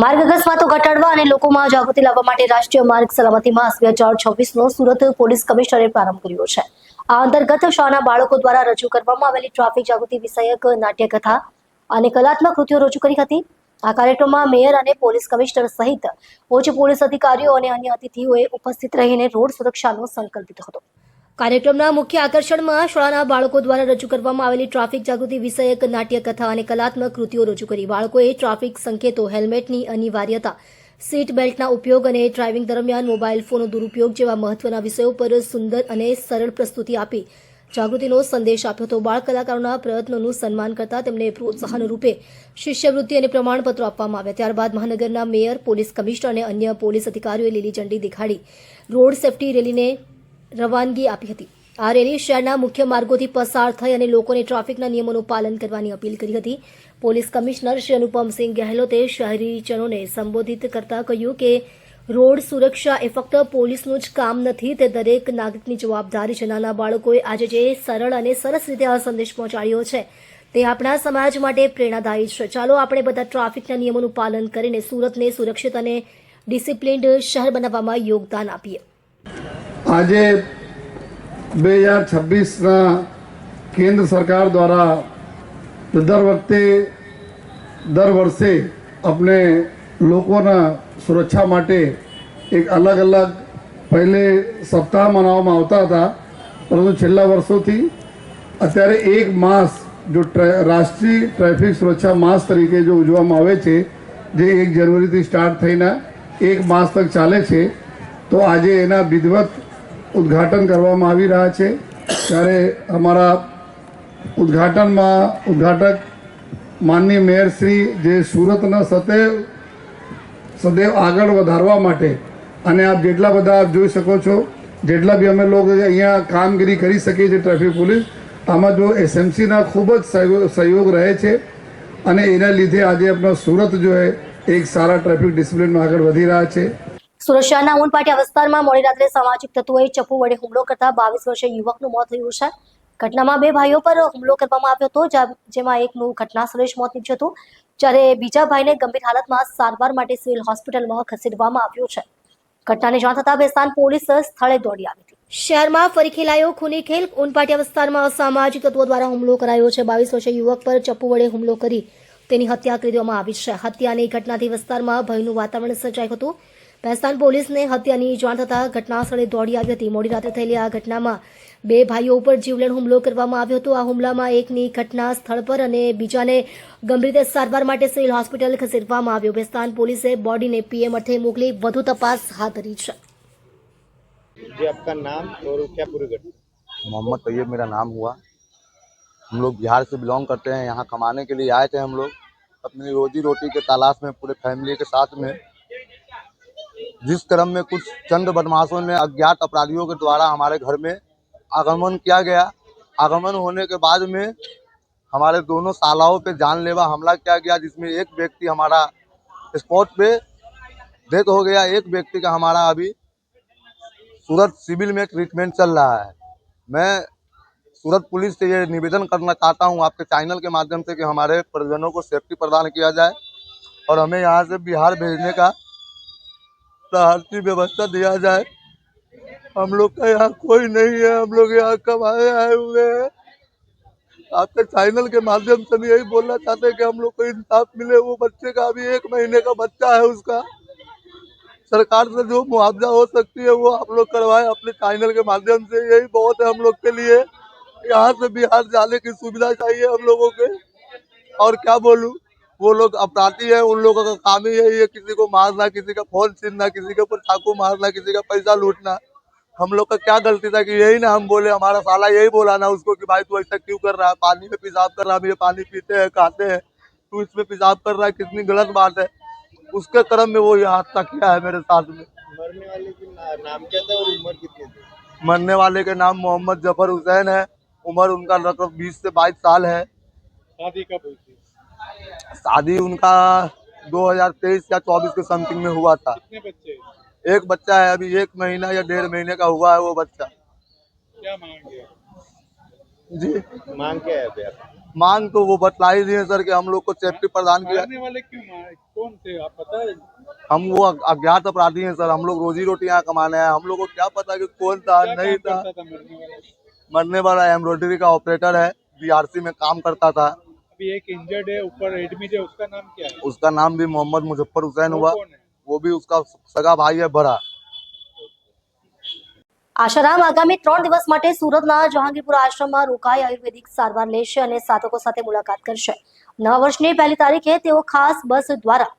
માર્ગ અકસ્માતો ઘટાડવા અને લોકોમાં જાગૃતિ લાવવા માટે રાષ્ટ્રીય માર્ગ સલામતી માસ બે હજાર છવ્વીસનો સુરત પોલીસ કમિશનરે પ્રારંભ કર્યો છે. આ અંતર્ગત શાળાના બાળકો દ્વારા રજૂ કરવામાં આવેલી ટ્રાફિક જાગૃતિ વિષયક નાટ્યકથા અને કલાત્મક કૃતિઓ રજૂ કરી હતી. આ કાર્યક્રમમાં મેયર અને પોલીસ કમિશનર સહિત ઉચ્ચ પોલીસ અધિકારીઓ અને અન્ય અતિથિઓએ ઉપસ્થિત રહીને રોડ સુરક્ષાનો સંકલ્પ લીધો હતો. કાર્યક્રમના મુખ્ય આકર્ષણમાં શાળાના બાળકો દ્વારા રજૂ કરવામાં આવેલી ટ્રાફિક જાગૃતિ વિષયક નાટ્યકથા અને કલાત્મક કૃતિઓ રજૂ કરી. બાળકોએ ટ્રાફિક સંકેતો, હેલ્મેટની અનિવાર્યતા, સીટ બેલ્ટના ઉપયોગ અને ડ્રાઇવિંગ દરમિયાન મોબાઈલ ફોનનો દુરુપયોગ જેવા મહત્વના વિષયો પર સુંદર અને સરળ પ્રસ્તુતિ આપી. જાગૃતિનો સંદેશ આપ્યો હતો. બાળ કલાકારોના પ્રયત્નોનું સન્માન કરતા તેમને પ્રોત્સાહન રૂપે શિષ્યવૃત્તિ અને પ્રમાણપત્રો આપવામાં આવ્યા. ત્યારબાદ મહાનગરના મેયર, પોલીસ કમિશનર અને અન્ય પોલીસ અધિકારીઓએ લીલી ઝંડી દેખાડી. રોડ સેફટી રેલીને રવાનગી આપી હતી. આ રેલી શહેરના મુખ્ય માર્ગોથી પસાર થઈ અને લોકોને ટ્રાફિકના નિયમોનું પાલન કરવાની અપીલ કરી હતી. પોલીસ કમિશનર શ્રી અનુપમસિંહ ગહેલોતે શહેરીજનોને સંબોધિત કરતા કહ્યું કે, રોડ સુરક્ષા એ ફક્ત પોલીસનું જ કામ નથી, તે દરેક નાગરિકની જવાબદારી છે. નાના બાળકોએ આજે જે સરળ અને સરસ રીતે આ સંદેશ પહોંચાડ્યો છે, તે આપણા સમાજ માટે પ્રેરણાદાયી છે. ચાલો આપણે બધા ટ્રાફિકના નિયમોનું પાલન કરીને સુરતને સુરક્ષિત અને ડિસિપ્લિન્ડ શહેર બનાવવામાં યોગદાન આપીએ. આજે બે હજાર છવ્વીસના કેન્દ્ર સરકાર દ્વારા દર વખતે, દર વર્ષે આપણે લોકોના સુરક્ષા માટે એક અલગ અલગ પહેલે સપ્તાહ મનાવવામાં આવતા હતા, પરંતુ છેલ્લા વર્ષોથી અત્યારે એક માસ જો રાષ્ટ્રીય ટ્રાફિક સુરક્ષા માસ તરીકે જો ઉજવવામાં આવે છે, જે એક જનવરીથી સ્ટાર્ટ થઈને એક માસ તક ચાલે છે, તો આજે એના વિધિવત ઉદ્ઘાટન કરવામાં આવી રહ્યા છે. ત્યારે અમારા ઉદ્ઘાટનમાં ઉદ્ઘાટક માનની મેયર શ્રી જે સુરતના સતેવ, સદૈવ આગળ વધારવા માટે, અને આપ જેટલા બધા આપ જોઈ શકો છો, જેટલા બી અમે લોકો અહીંયા કામગીરી કરી શકીએ છીએ ટ્રાફિક પોલીસ, આમાં જો એસએમસીના ખૂબ જ સહયોગ સહયોગ રહે છે, અને એના લીધે આજે આપણા સુરત જો એ એક સારા ટ્રાફિક ડિસિપ્લિનમાં આગળ વધી રહ્યા છે. સુરત શહેરના ઉનપાટિયા વિસ્તારમાં મોડી રાત્રે સામાજિક તત્વોએ ચપ્પુ વડે હુમલો કરતા બાવીસ વર્ષીય યુવકનું મોત થયું છે. ઘટનામાં બે ભાઈઓ પર હુમલો કરવામાં આવ્યો હતો જેમાં એકનું ઘટના સ્થળે જ મોત નીપજ્યું હતું, જ્યારે બીજા ભાઈને ગંભીર હાલતમાં સારવાર માટે સિવિલ હોસ્પિટલમાં ખસેડવામાં આવ્યો છે. ઘટનાની જાણ થતાં બેસ્તાન પોલીસ સ્થળે દોડી આવી હતી. શહેરમાં ફરી ખેલાયો ખૂની ખેલ. ઉનપાટિયા વિસ્તારમાં અસામાજિક તત્વો દ્વારા હુમલો કરાયો છે. બાવીસ વર્ષીય યુવક પર ચપ્પુ વડે હુમલો કરી તેની હત્યા કરી દેવામાં આવી છે. હત્યાની ઘટનાથી વિસ્તારમાં ભયનું વાતાવરણ સર્જાયું હતું. ભેસ્તાન પોલીસને હત્યાની જાણ થતાં ઘટના સ્થળે દોડી આવી હતી મોડી રાત્રે થયેલી આ ઘટનામાં બે ભાઈઓ ઉપર જીવલેણ હુમલો કરવામાં આવ્યો હતો આ હુમલામાં એકની ઘટના સ્થળ પર અને બીજાને ગંભીર રીતે સારવાર માટે સિવિલ હોસ્પિટલ ખસેડવામાં આવ્યો ભેસ્તાન પોલીસે બોડીને પીએમ અર્થે મોકલી વધુ તપાસ હાથ ધરી છે जी आपका नाम और क्या पूरी घटना मोहम्मद तैयब मेरा नाम हुआ हम लोग बिहार से बिलोंग करते हैं यहाँ कमाने के लिए आए थे हम लोग अपनी रोजी रोटी के तलाश में पूरे फैमिली के साथ में जिस क्रम में कुछ चंद बदमाशों ने अज्ञात अपराधियों के द्वारा हमारे घर में आगमन किया गया, आगमन होने के बाद में हमारे दोनों सालाओं पे जानलेवा हमला किया गया, जिसमें एक व्यक्ति हमारा स्पॉट पे डेथ हो गया, एक व्यक्ति का हमारा अभी सूरत सिविल में ट्रीटमेंट चल रहा है। मैं सूरत पुलिस से ये निवेदन करना चाहता हूँ, आपके चैनल के माध्यम से कि हमारे परिजनों को सेफ्टी प्रदान किया जाए और हमें यहाँ से बिहार भेजने का सहारती व्यवस्था दिया जाए। हम लोग का यहाँ कोई नहीं है, हम लोग यहाँ कमाए आए हुए हैं। आपके चैनल के माध्यम से भी यही बोलना चाहते हैं कि हम लोग को इंसाफ मिले, वो बच्चे का अभी एक महीने का बच्चा है उसका। सरकार से जो मुआवजा हो सकती है, वो आप लोग करवाए अपने चैनल के माध्यम से। यही बहुत है हम लोग के लिए। यहाँ से बिहार जाने की सुविधा चाहिए हम लोगों के। और क्या बोलूँ? वो लोग अपराधी है उन लोगों का काम ही यही है किसी को मारना किसी का फ़ोन छीनना किसी के ऊपर चाकू मारना किसी का पैसा लूटना। हम लोग का क्या गलती था कि यही ना हम बोले हमारा साला यही बोला ना उसको कि भाई तू ऐसा क्यों कर रहा है? पानी में पेशाब कर रहा है हम ये पानी पीते हैं खाते हैं। तू इसमें पेशाब कर रहा है कितनी गलत बात है। उसके क्रम में वो ये हादसा किया है मेरे साथ में। मरने वाले की नाम क्या था और उम्र कितनी थी? मरने वाले के नाम मोहम्मद ज़फ़र हुसैन है। उम्र उनका लगभग बीस से बाईस साल है। शादी कब हुई थी? शादी उनका 2023 या 24 के समथिंग में हुआ था। कितने बच्चे? एक बच्चा है अभी एक महीना या डेढ़ महीने का हुआ है वो बच्चा। क्या मांगे? जी। मांग क्या है अभी मांग तो वो बतला ही दिए सर कि हम लोग को सेफ्टी प्रदान किया। मारने वाले क्यों कौन थे? आप पता है हम वो अज्ञात अपराधी हैं सर हम लोग रोजी रोटी यहाँ कमाने हैं। हम लोग को क्या पता कि कौन था नहीं था। था मरने वाला? मरने वाला एम्ब्रॉयडरी का ऑपरेटर है बीआरसी में काम करता था। अभी एक इंजर्ड है ऊपर एडमिट है उसका नाम क्या है उसका नाम भी मोहम्मद मुजफ्फर हुसैन वो हुआ कौन है वो भी उसका सगा भाई है बड़ा આશારામ આગામી ત્રણ દિવસ માટે સુરતના જહાંગીરપુરા આશ્રમમાં રોકાઈ આયુર્વેદિક સારવાર લેશે અને સાધકો સાથે મુલાકાત કરશે નવા વર્ષની પહેલી તારીખે તેઓ ખાસ બસ દ્વારા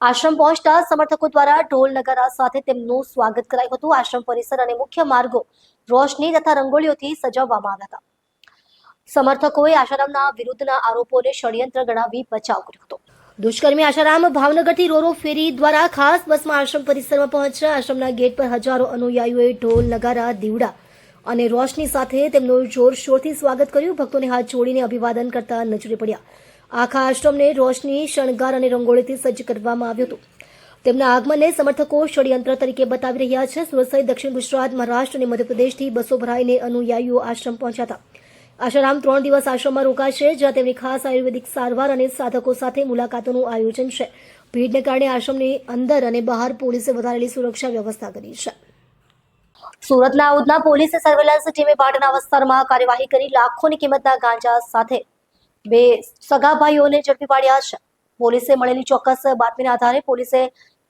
આશ્રમ પહોંચતા સમર્થકો દ્વારા ઢોલ નગારા સાથે તેમનું સ્વાગત કરાયું હતું આશ્રમ પરિસર અને મુખ્ય માર્ગો રોશની તથા રંગોળીઓથી સજાવવામાં આવ્યા હતા સમર્થકોએ આશારામના વિરુદ્ધના આરોપોને ષડયંત્ર ગણાવી બચાવ કર્યો હતો. દુષ્કર્મી આશારામ ભાવનગરથી રોરો ફેરી દ્વારા ખાસ બસમાં આશ્રમ પરિસરમાં પહોંચ્યા. આશ્રમના ગેટ પર હજારો અનુયાયીઓએ ઢોલ, નગારા, દીવડા અને રોશની સાથે તેમનું જોરશોરથી સ્વાગત કર્યું. ભક્તોને હાથ જોડીને અભિવાદન કરતા નજરે પડ્યા. આખા આશ્રમને રોશની, શણગાર અને રંગોળીથી સજ્જ કરવામાં આવ્યું હતું. તેમના આગમનને સમર્થકો ષડયંત્ર તરીકે બતાવી રહ્યા છે. સુરત સહિત દક્ષિણ ગુજરાત, મહારાષ્ટ્ર અને મધ્યપ્રદેશથી બસો ભરાઈને અનુયાયીઓ આશ્રમ પહોંચ્યા હતા. આશારામ ત્રણ દિવસ આશ્રમમાં રોકાશે, જ્યાં તેમની ખાસ આયુર્વેદિક સારવાર અને સાધકો સાથે મુલાકાતોનું આયોજન છે. ભીડને કારણે આશ્રમની અંદર અને બહાર પોલીસે વધારેલી સુરક્ષા વ્યવસ્થા કરી છે. સુરતના ઉધના પોલીસે સર્વેલન્સ ટીમે પાટણા વિસ્તારમાં કાર્યવાહી કરી લાખોની કિંમતના ગાંજા સાથે બે સગા ભાઈઓને ઝડપી પાડ્યા છે. પોલીસે મળેલી ચોક્કસ બાતમીના આધારે પોલીસે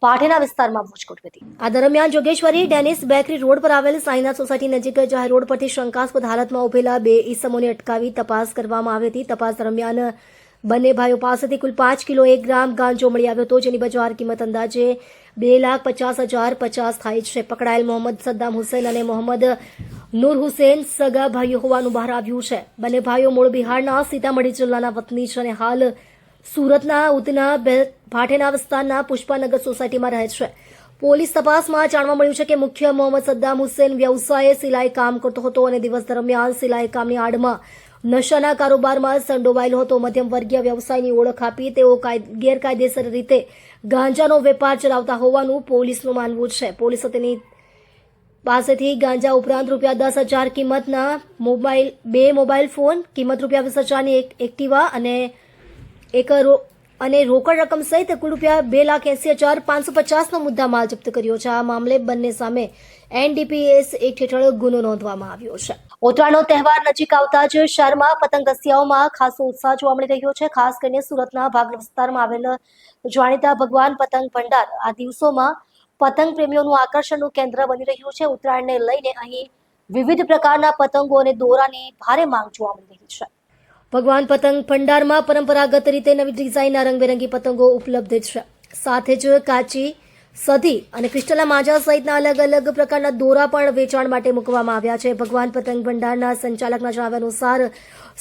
પાટેના વિસ્તારમાં વોચ ગોઠવી આ દરમિયાન જોગેશ્વરી, ડેનિસ બેકરી રોડ પર આવેલ સાઈનાથ સોસાયટી નજીક જાહેર રોડ પરથી શંકાસ્પદ હાલતમાં ઉભેલા બે ઈસમોને અટકાવી તપાસ કરવામાં આવી હતી. તપાસ દરમિયાન બંને ભાઈઓ પાસેથી કુલ પાંચ કિલો એક ગ્રામ ગાંજો મળી આવ્યો હતો, જેની બજાર કિંમત અંદાજે બે લાખ પચાસ હજાર પચાસ થાય છે. પકડાયેલ મોહમ્મદ સદ્દામ હુસેન અને મોહમ્મદ નૂર હુસેન સગા ભાઈઓ હોવાનું બહાર આવ્યું છે. બંને ભાઈઓ મૂળ બિહારના સીતામઢી જિલ્લાના વતની છે અને હાલ સુરતના, ઉધના ભાટેના વિસ્તારના પુષ્પાનગર સોસાયટીમાં રહે છે. પોલીસ તપાસમાં જાણવા મળ્યું છે કે મુખ્ય મોહમ્મદ સદ્દામ હુસેન વ્યવસાયે સિલાઈ કામ કરતો હતો અને દિવસ દરમિયાન સિલાઈ કામની આડમાં નશાના કારોબારમાં સંડોવાયેલો હતો. મધ્યમ વર્ગીય વ્યવસાયની ઓળખ આપી તેઓ કાય- ગેરકાયદેસર રીતે ગાંજાનો વેપાર ચલાવતા હોવાનું પોલીસનું માનવું છે. પોલીસે તેની પાસેથી ગાંજા ઉપરાંત રૂપિયા દસ હજાર કિંમતના મોબાઈલ, બે મોબાઈલ ફોન, કિંમત રૂપિયા વીસ હજારની એક, એક્ટિવા અને એક અને રોકડ રકમ સહિત કુલ રૂપિયા બે લાખ એસી હજાર પાંચસો પચાસનો મુદ્દા માલ જપ્ત કર્યો છે. આ મામલે બંને સામે એનડીપીએસ એક હેઠળ ગુનો નોંધવામાં આવ્યો છે. ઉત્તરાયણનો તહેવાર નજીક આવતા જ શહેરમાં પતંગ રસિયાઓમાં ખાસો ઉત્સાહ જોવા મળી રહ્યો છે. ખાસ કરીને સુરતના ભાગ વિસ્તારમાં આવેલ જાણીતા ભગવાન પતંગ ભંડાર. આ દિવસોમાં પતંગ પ્રેમીઓનું આકર્ષણનું કેન્દ્ર બની રહ્યું છે. ઉત્તરાયણને લઈને અહીં વિવિધ પ્રકારના પતંગો અને દોરાની ભારે માંગ જોવા મળી રહી છે. ભગવાન પતંગ ભંડારમાં પરંપરાગત રીતે નવી ડિઝાઇનના રંગબેરંગી પતંગો ઉપલબ્ધ છે. સાથે જ કાચી, સધી અને ક્રિસ્ટલા માજા સહિતના અલગ અલગ પ્રકારના દોરા પણ વેચાણ માટે મૂકવામાં આવ્યા છે. ભગવાન પતંગ ભંડારના સંચાલકના જણાવ્યા અનુસાર,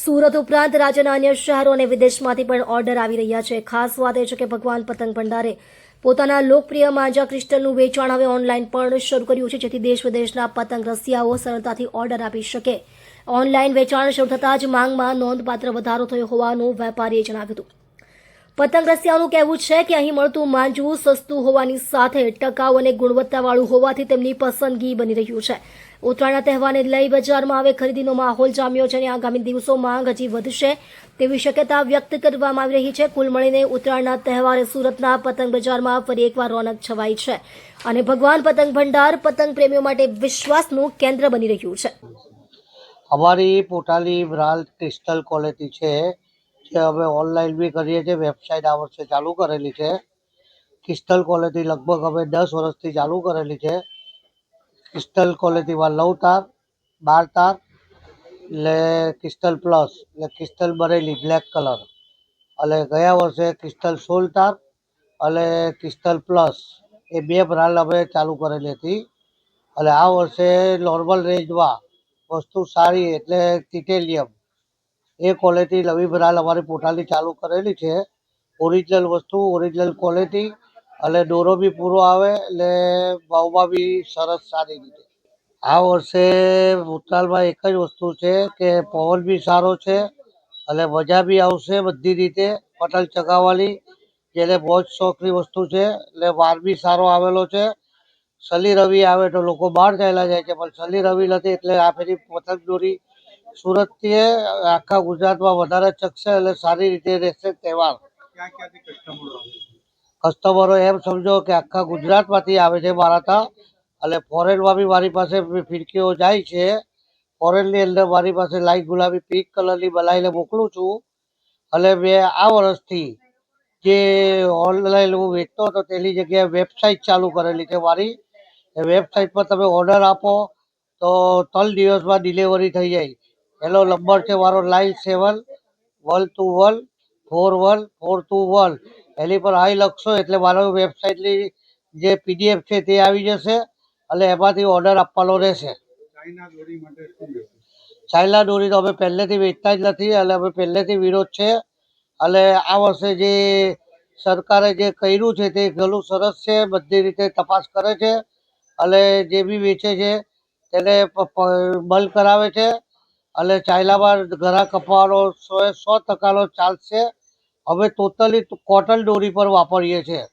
સુરત ઉપરાંત રાજ્યના અન્ય શહેરો અને વિદેશમાંથી પણ ઓર્ડર આવી રહ્યા છે. ખાસ વાત એ છે કે ભગવાન પતંગ ભંડારે પોતાના લોકપ્રિય માંજા ક્રિસ્ટલનું વેચાણ હવે ઓનલાઈન પણ શરૂ કર્યું છે, જેથી દેશ વિદેશના પતંગ રસિયાઓ સરળતાથી ઓર્ડર આપી શકે. ઓનલાઈન વેચાણ શરૂ થતાં જ માંગમાં નોંધપાત્ર વધારો થયો હોવાનું વેપારીએ જણાવ્યું હતું. પતંગ રસિયાનું કહેવું છે કે અહીં મળતું માંજવું સસ્તું હોવાની સાથે ટકાઉ અને ગુણવત્તાવાળું હોવાથી તેમની પસંદગી બની રહ્યું છે. ઉત્તરાયણના તહેવારને લઈ બજારમાં હવે ખરીદીનો માહોલ જામ્યો છે અને આગામી દિવસો માંગ હજી વધશે તેવી શક્યતા વ્યક્ત કરવામાં આવી રહી છે. કુલ મળીને ઉત્તરાયણના તહેવારે સુરતના પતંગ બજારમાં ફરી એકવાર રોનક છવાઈ છે અને ભગવાન પતંગ ભંડાર પતંગ પ્રેમીઓ માટે વિશ્વાસનું કેન્દ્ર બની રહ્યું છે. અમારી પોતાની બ્રાન્ડ ક્રિસ્ટલ ક્વોલિટી છે, જે અમે ઓનલાઈન બી કરીએ છીએ, વેબસાઇટ આ વર્ષે ચાલુ કરેલી છે. ક્રિસ્ટલ ક્વોલિટી લગભગ અમે દસ વર્ષથી ચાલુ કરેલી છે. ક્રિસ્ટલ ક્વોલિટીમાં નવ તાર, બાર તાર, એટલે ક્રિસ્ટલ પ્લસ, એટલે ક્રિસ્ટલ બરેલી બ્લેક કલર. અને ગયા વર્ષે ક્રિસ્ટલ સોળ તાર, અને ક્રિસ્ટલ પ્લસ, એ બે બ્રાન્ડ અમે ચાલુ કરેલી હતી. અને આ વર્ષે નોર્મલ રેન્જમાં વસ્તુ સારી એટલે ટિટેલિયમ એ ક્વોલિટી લવી બરાલ અમારી પોતાની ચાલુ કરેલી છે. ઓરિજિનલ વસ્તુ ઓરિજિનલ ક્વોલિટી અને દોરો બી પૂરો આવે એટલે ભાવમાં બી સરસ સારી રીતે. આ વર્ષે ભૂતકાળમાં એક જ વસ્તુ છે કે પવન બી સારો છે અને મજા બી આવશે બધી રીતે પટલ ચગાવવાની, જેને બહુ જ શોખની વસ્તુ છે એટલે વાર બી સારો આવેલો છે. શનિ, રવિ આવે તો લોકો બહાર ચાલ્યા જાય છે, પણ શનિ, રવિ નથી એટલે આ ફેરી પતંગ દોરી સુરતથી આખા ગુજરાતમાં વધારે ચકશે એટલે સારી રીતે રહેશે તહેવાર. કસ્ટમરો એમ સમજો કે આખા ગુજરાતમાંથી આવે છે મારા ત્યાં એટલે ફોરેનમાં બી મારી પાસે ફિરકીઓ જાય છે. ફોરેનની અંદર મારી પાસે લાઈટ ગુલાબી પીક કલરની બનાવીને મોકલું છું. એટલે મેં આ વર્ષથી જે ઓનલાઈન હું વેચતો હતો તેની જગ્યાએ વેબસાઇટ ચાલુ કરેલી છે મારી. એ વેબસાઇટ પર તમે ઓર્ડર આપો તો ત્રણ દિવસમાં ડિલિવરી થઈ જાય. એનો નંબર છે મારો nine seven one two one four one four two one એની પર હાઈ લખશો એટલે મારો વેબસાઇટની જે પીડીએફ છે તે આવી જશે અને એમાંથી ઓર્ડર આપવાનો રહેશે. ચાઇના દોરી તો અમે પહેલેથી વેચતા જ નથી અને અમે પહેલેથી વિરોધ છે. અને આ વર્ષે જે સરકારે જે કર્યું છે તે ઘણું સરસ છે બધી રીતે તપાસ કરે છે. અને જે બી વેચે છે, તેને બંધ કરાવે છે. અને ચાઇનામાં ગરા કપવાનો સો એ સો ટકાનો ચાન્સ છે અમે ટોટલી કોટન દોરી પર વાપરીએ છીએ